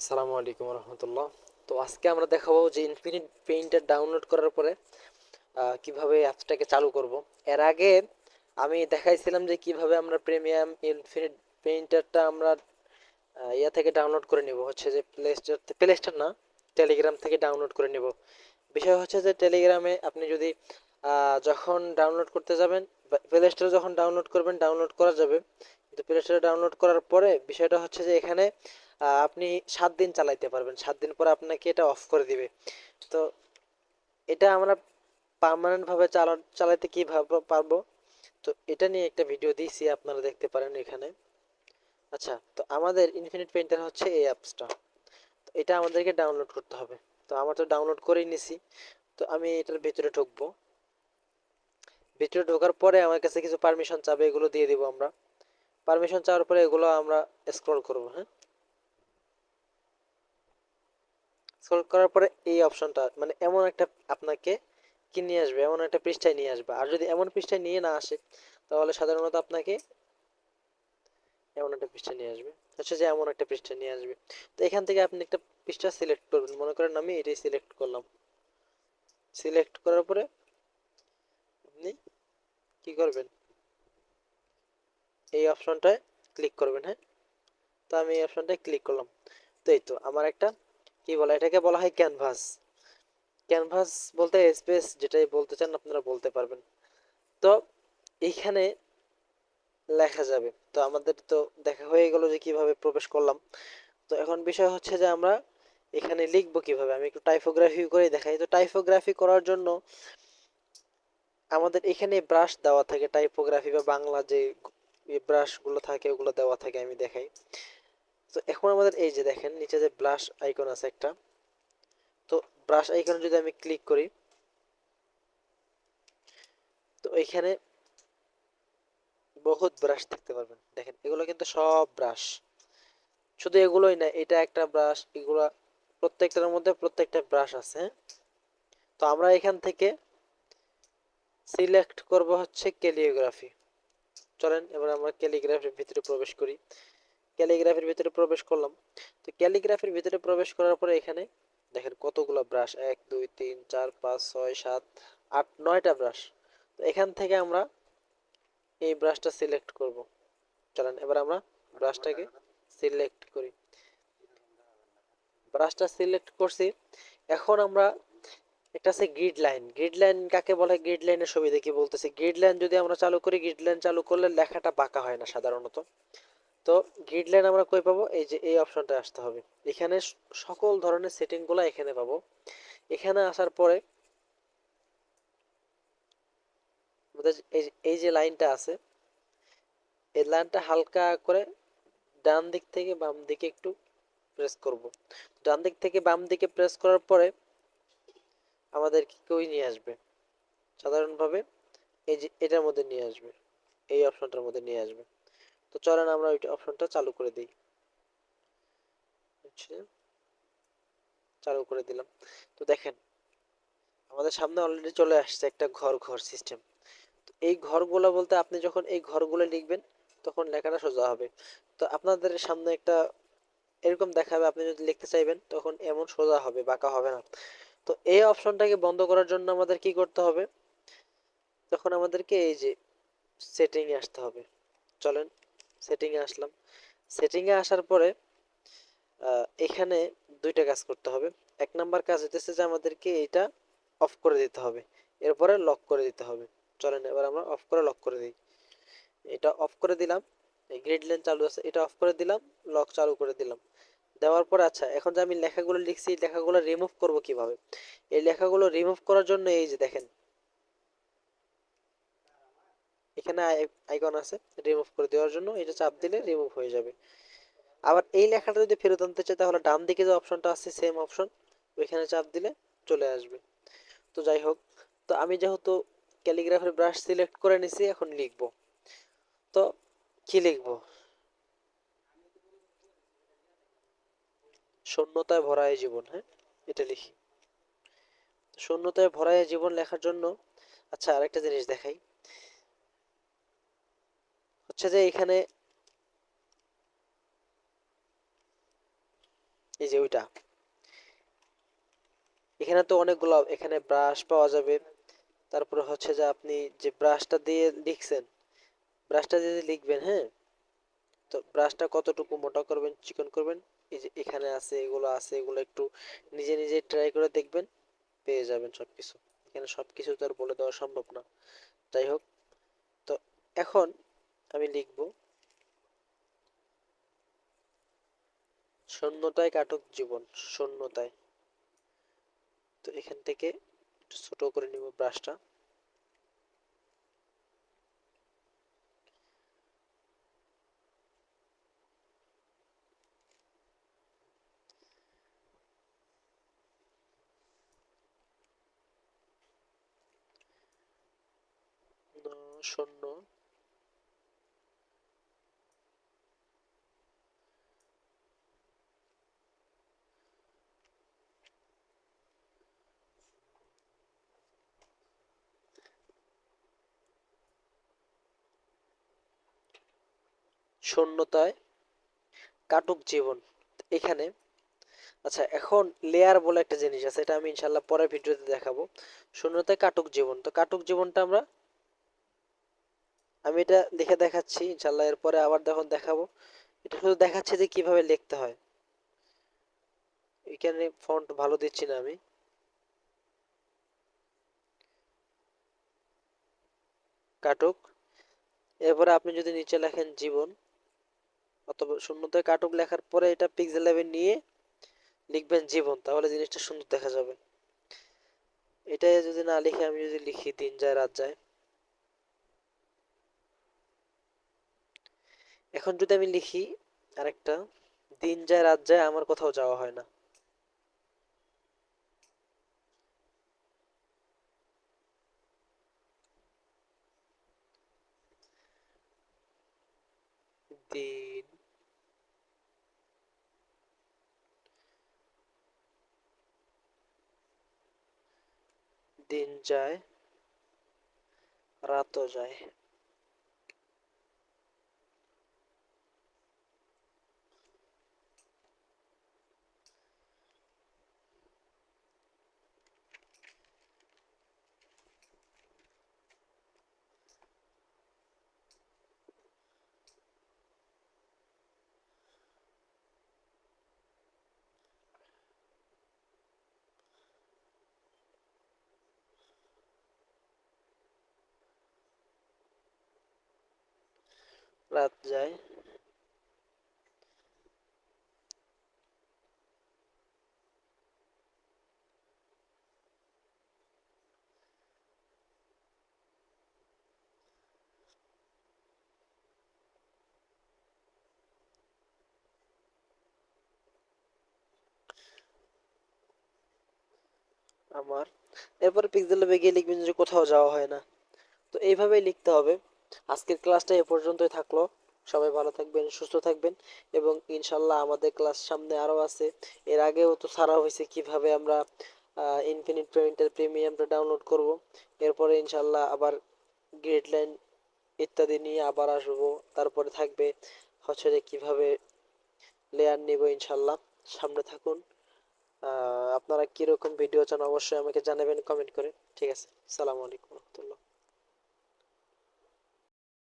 আসসালামু আলাইকুম রহমতুল্লাহ। তো আজকে আমরা দেখাবো যে ইনফিনিট পেইন্টার ডাউনলোড করার পরে কীভাবে অ্যাপসটাকে চালু করব। এর আগে আমি দেখাইছিলাম যে কীভাবে আমরা প্রিমিয়াম ইনফিনিট পেইন্টারটা আমরা ইয়া থেকে ডাউনলোড করে নিব। হচ্ছে যে প্লে স্টোর প্লে স্টোর না টেলিগ্রাম থেকে ডাউনলোড করে নিব। বিষয় হচ্ছে যে টেলিগ্রামে আপনি যদি যখন ডাউনলোড করতে যাবেন প্লে স্টোরে যখন ডাউনলোড করবেন ডাউনলোড করা যাবে। কিন্তু প্লে স্টোরে ডাউনলোড করার পরে বিষয়টা হচ্ছে যে এখানে আপনি সাত দিন চালাইতে পারবেন। সাত দিন পর আপনাকে এটা অফ করে দিবে। তো এটা আমরা পার্মানেন্ট ভাবে চালা, চালাইতে কীভাবে পারব? তো এটা নিয়ে একটা ভিডিও দিয়েছি, আপনারা দেখতে পারেন এখানে। আচ্ছা তো আমাদের ইনফিনিট পেন্টার হচ্ছে এই অ্যাপসটা তো এটা আমাদেরকে ডাউনলোড করতে হবে। তো আমার তো ডাউনলোড করেই নিছি। তো আমি এটার ভিতরে ঢুকবো। ভিতরে ঢোকার পরে আমার কাছে কিছু পারমিশন চাবে, এগুলো দিয়ে দিব আমরা। পারমিশন চাওয়ার পরে এগুলো আমরা স্ক্রল করব হ্যাঁ? স্ক্রল করার পরে এই অপশনটা মানে এমন একটা আপনাকে কি নিয়ে আসবে, এমন একটা পৃষ্ঠায় নিয়ে আসবে। আর যদি এমন পৃষ্ঠায় নিয়ে না আসে, তাহলে সাধারণত আপনাকে এমন একটা পৃষ্ঠা নিয়ে আসবে। হচ্ছে যে এমন একটা পৃষ্ঠা নিয়ে আসবে। তো এখান থেকে আপনি একটা পৃষ্ঠা সিলেক্ট করবেন। মনে করেন আমি এটাই সিলেক্ট করলাম। সিলেক্ট করার পরে আপনি কি করবেন? এই অপশনটায় ক্লিক করবেন হ্যাঁ? তো আমি এই অপশনটায় ক্লিক করলাম। তো এই তো, আমার একটা কি বলে, এটাকে বলা হয় ক্যানভাস ক্যানভাস বলতে স্পেস যেটাই বলতে চান আপনারা বলতে পারবেন। তো এইখানে লেখা যাবে। তো আমাদের তো দেখা হয়ে গেল যে কীভাবে প্রবেশ করলাম। তো এখন বিষয় হচ্ছে যে আমরা এখানে লিখব কীভাবে? আমি একটু টাইপোগ্রাফি করে দেখাই। তো টাইপোগ্রাফি করার জন্য আমাদের এখানে ব্রাশ দেওয়া থাকে। টাইপোগ্রাফি বা বাংলা যে ব্রাশগুলো থাকে, ওগুলো দেওয়া থাকে, আমি দেখাই। তো এখন আমাদের এই যে দেখেন, নিচে যে ব্রাশ আইকন আছে একটা, তো ব্রাশ আইকনে যদি আমি ক্লিক করি, তো এখানে বহুত ব্রাশ দেখতে পারবেন। দেখেন, এগুলো কিন্তু সব ব্রাশ শুধু এগুলোই না, এটা একটা ব্রাশ এগুলা প্রত্যেকটার মধ্যে প্রত্যেকটা ব্রাশ আছে? তো আমরা এখান থেকে সিলেক্ট করব হচ্ছে ক্যালিওগ্রাফি চলেন, এবার আমরা ক্যালিগ্রাফির ভিতরে প্রবেশ করি। ক্যালিগ্রাফির ভিতরে প্রবেশ করলাম। তো ক্যালিগ্রাফির ভিতরে প্রবেশ করার পরে এখানে দেখেন কতগুলো ব্রাশ এক, দুই, তিন, চার, পাঁচ, ছয়, সাত, আট, নয়টা ব্রাশ তো এখান থেকে আমরা এই ব্রাশটা সিলেক্ট করব। চলেন, এবার আমরা ব্রাশটাকে সিলেক্ট করি। ব্রাশটা সিলেক্ট করছি। এখন আমরা একটা আছে গ্রিড লাইন গ্রিড লাইন কাকে বলে? গ্রিড লাইনের সুবিধা কি বলতেছি। গ্রিড লাইন যদি আমরা চালু করি গ্রিড লাইন চালু করলে লেখাটা বাঁকা হয় না সাধারণত। তো গ্রিড লাইন আমরা কই পাবো? এই যে এই অপশনটা আসতে হবে। এখানে সকল ধরনের সেটিংগুলো এখানে পাবো। এখানে আসার পরে এই যে- লাইনটা আছে, এই লাইনটা হালকা করে ডান দিক থেকে বাম দিকে একটু প্রেস করব। ডান দিক থেকে বাম দিকে প্রেস করার পরে আমাদের কই নিয়ে আসবে? সাধারণভাবে এই যে, এটার মধ্যে নিয়ে আসবে। এই অপশনটার মধ্যে নিয়ে আসবে। তো চলেন আমরা ওই অপশনটা চালু করে দিই। চালু করে দিলাম। তো দেখেন, আমাদের সামনে অলরেডি চলে আসছে একটা ঘর ঘর সিস্টেম তো এই ঘরগুলো বলতে আপনি যখন এই ঘরগুলো লিখবেন, তখন লেখাটা সোজা হবে। তো আপনাদের সামনে একটা এরকম দেখাবে, আপনি যদি লিখতে চাইবেন, তখন এমন সোজা হবে, বাঁকা হবে না। তো এই অপশনটাকে বন্ধ করার জন্য আমাদের কি করতে হবে? তখন আমাদেরকে এই যে সেটিং এ আসতে হবে। চলেন সেটিং এ আসলাম। সেটিংয়ে আসার পরে এখানে দুইটা কাজ করতে হবে। এক নাম্বার কাজ হইতেছে যে আমাদেরকে এটা অফ করে দিতে হবে। এরপরে লক করে দিতে হবে। চলেন এবার আমরা অফ করে লক করে দিই। এটা অফ করে দিলাম। এই গ্রিড লাইন চালু আছে, এটা অফ করে দিলাম লক চালু করে দিলাম। দেওয়ার পর আচ্ছা এখন যে আমি লেখাগুলো লিখছি লেখাগুলো রিমুভ করব কীভাবে? এই লেখাগুলো রিমুভ করার জন্য এই যে দেখেন এখানে আইকন আছে রিমুভ করে দেওয়ার জন্য, এটা চাপ দিলে রিমুভ হয়ে যাবে। আবার এই লেখাটা যদি ফেরত আনতে চাই তাহলে ডান দিকে যে অপশনটা আছে সেম অপশন ওইখানে চাপ দিলে চলে আসবে। তো যাই হোক, তো আমি যেহেতু ক্যালিগ্রাফের ব্রাশ সিলেক্ট করে নিছি, এখন লিখব। তো কি লিখব? শূন্যতায় ভরা এই জীবন হ্যাঁ? এটা লিখি। শূন্যতায় ভরা এই জীবন লেখার জন্য আচ্ছা আরেকটা জিনিস দেখাই। হচ্ছে যে এখানে এই যে ওইটা। এখানে তো অনেকগুলো, এখানে ব্রাশ পাওয়া যাবে। তারপরে হচ্ছে যে আপনি যে ব্রাশটা দিয়ে লিখছেন ব্রাশটা দিয়ে লিখবেন হ্যাঁ? তো ব্রাশটা কতটুকু মোটা করবেন, চিকন করবেন, এই যে এখানে আছে, এগুলো আছে, এগুলো একটু নিজে নিজে ট্রাই করে দেখবেন, পেয়ে যাবেন সব কিছু এখানে সব কিছু তো আর বলে দেওয়া সম্ভব না। যাই হোক, তো এখন আমি লিখব। শূন্যতায় কাটক জীবন, শূন্যতায়। তো এখান থেকে একটু ছোট করে নিব ব্রাশটা। শূন্য শূন্যতায় কাটুক জীবন। এখানে আচ্ছা এখন লেয়ার বলে একটা জিনিস আছে, এটা আমি ইনশাল্লাহ পরের ভিডিওতে দেখাবো। শূন্যতায় কাটুক জীবন। তো কাটুক জীবনটা আমরা, আমি এটা লিখে দেখাচ্ছি ইনশাল্লাহ এরপরে আবার যখন দেখাবো, এটা শুধু দেখাচ্ছি যে কীভাবে লিখতে হয়। এখানে ফন্ট ভালো দিচ্ছি না আমি। কাটুক। এরপরে আপনি যদি নিচে লেখেন জীবন অথবা শূন্যতায় কাটুক লেখার পরে এটা পিক্সেল লেভেল নিয়ে লিখবেন জীবন, তাহলে জিনিসটা সুন্দর দেখা যাবে। এটা যদি না লিখে আমি যদি লিখি দিন যায়, রাত যায়। এখন যদি আমি লিখি আরেকটা, দিন যায়, রাত যায়, আমার কোথাও যাওয়া হয় না। দিন দিন যায় রাতও যায়। রাত যায়। আমার। এরপরে পিক্সেল গিয়ে লিখবেন যে কোথাও যাওয়া হয় না। তো এইভাবেই লিখতে হবে। আজকের ক্লাসটা এ পর্যন্তই থাকল। সবাই ভালো থাকবেন, সুস্থ থাকবেন এবং ইনশাল্লাহ আমাদের ক্লাস সামনে আরও আছে। এর আগেও তো ছাড়া হয়েছে কীভাবে আমরা ইনফিনিট পেমেন্টের প্রিমিয়ামটা ডাউনলোড করব। এরপরে ইনশাল্লাহ আবার গ্রেড লাইন ইত্যাদি নিয়ে আবার আসব। তারপরে থাকবে হচ্ছে যে কীভাবে লেয়ার নিব ইনশাল্লাহ। সামনে থাকুন। আপনারা কীরকম ভিডিও চান অবশ্যই আমাকে জানাবেন কমেন্ট করে। ঠিক আছে, সালামু আলাইকুম রহমতুল্লাহ।